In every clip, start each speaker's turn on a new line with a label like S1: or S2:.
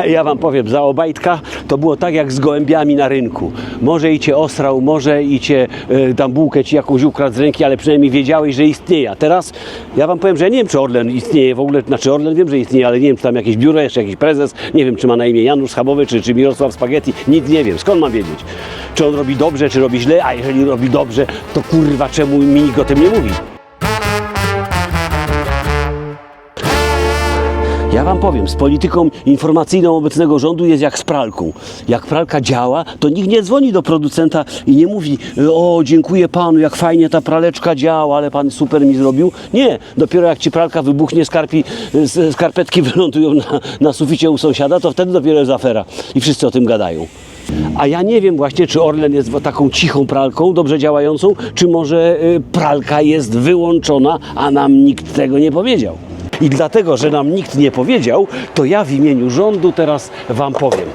S1: Ja wam powiem, za Obajtka to było tak jak z gołębiami na rynku. Może i cię osrał, może i cię y, bułkę ci jakąś ukradł z ręki, ale przynajmniej wiedziałeś, że istnieje. A teraz ja wam powiem, że ja nie wiem, czy Orlen istnieje w ogóle. Znaczy Orlen wiem, że istnieje, ale nie wiem, czy tam jakieś biuro, jeszcze jakiś prezes. Nie wiem, czy ma na imię Janusz Schabowy, czy, czy Mirosław Spaghetti. Nic nie wiem. Skąd mam wiedzieć? Czy on robi dobrze, czy robi źle? A jeżeli robi dobrze, to kurwa, czemu mi nikt o tym nie mówi? Ja wam powiem, z polityką informacyjną obecnego rządu jest jak z pralką. Jak pralka działa, to nikt nie dzwoni do producenta i nie mówi o dziękuję panu, jak fajnie ta praleczka działa, ale pan super mi zrobił. Nie, dopiero jak ci pralka wybuchnie, skarpi, skarpetki wylądują na, na suficie u sąsiada, to wtedy dopiero jest afera i wszyscy o tym gadają. A ja nie wiem właśnie, czy Orlen jest taką cichą pralką, dobrze działającą, czy może y, pralka jest wyłączona, a nam nikt tego nie powiedział. I dlatego, że nam nikt nie powiedział, to ja w imieniu rządu teraz Wam powiem.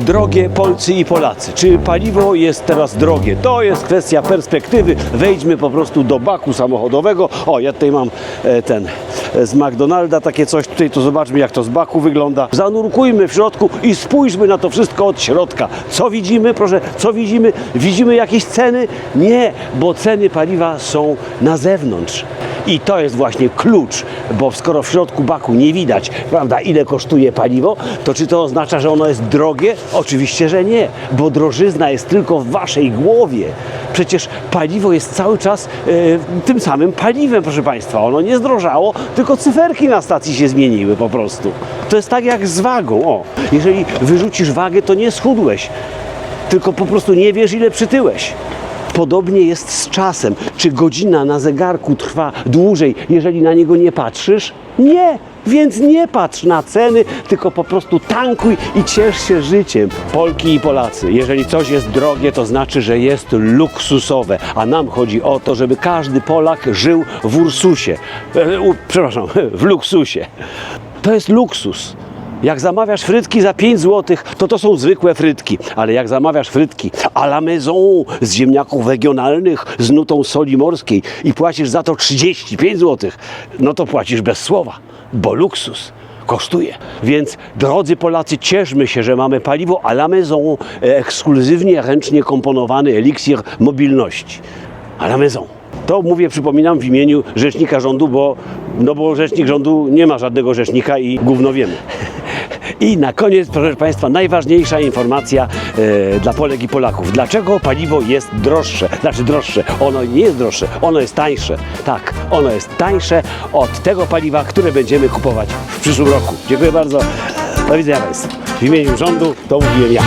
S1: Drogie Polcy i Polacy, czy paliwo jest teraz drogie? To jest kwestia perspektywy. Wejdźmy po prostu do baku samochodowego. O, ja tutaj mam e, ten e, z McDonalda takie coś. Tutaj to zobaczmy, jak to z baku wygląda. Zanurkujmy w środku i spójrzmy na to wszystko od środka. Co widzimy? Proszę, co widzimy? Widzimy jakieś ceny? Nie, bo ceny paliwa są na zewnątrz. I to jest właśnie klucz, bo skoro w środku baku nie widać, prawda, ile kosztuje paliwo, to czy to oznacza, że ono jest drogie? Oczywiście, że nie, bo drożyzna jest tylko w waszej głowie. Przecież paliwo jest cały czas e, tym samym paliwem, proszę Państwa. Ono nie zdrożało, tylko cyferki na stacji się zmieniły po prostu. To jest tak jak z wagą. O, jeżeli wyrzucisz wagę, to nie schudłeś, tylko po prostu nie wiesz, ile przytyłeś. Podobnie jest z czasem. Czy godzina na zegarku trwa dłużej, jeżeli na niego nie patrzysz? Nie! Więc nie patrz na ceny, tylko po prostu tankuj i ciesz się życiem. Polki i Polacy, jeżeli coś jest drogie, to znaczy, że jest luksusowe. A nam chodzi o to, żeby każdy Polak żył w Ursusie. E, u, przepraszam, w luksusie. To jest luksus. Jak zamawiasz frytki za 5 zł, to to są zwykłe frytki. Ale jak zamawiasz frytki à la maison z ziemniaków regionalnych z nutą soli morskiej i płacisz za to 35 zł, no to płacisz bez słowa, bo luksus kosztuje. Więc drodzy Polacy, cieszmy się, że mamy paliwo à la maison, e, ekskluzywnie ręcznie komponowany eliksir mobilności. À la maison. To mówię, przypominam, w imieniu rzecznika rządu, bo, no bo rzecznik rządu nie ma żadnego rzecznika i gówno wiemy. I na koniec, proszę Państwa, najważniejsza informacja e, dla Polek i Polaków. Dlaczego paliwo jest droższe? Znaczy droższe. Ono nie jest droższe, ono jest tańsze. Tak, ono jest tańsze od tego paliwa, które będziemy kupować w przyszłym roku. Dziękuję bardzo. Do widzenia Państwu. W imieniu rządu to mówiłem ja.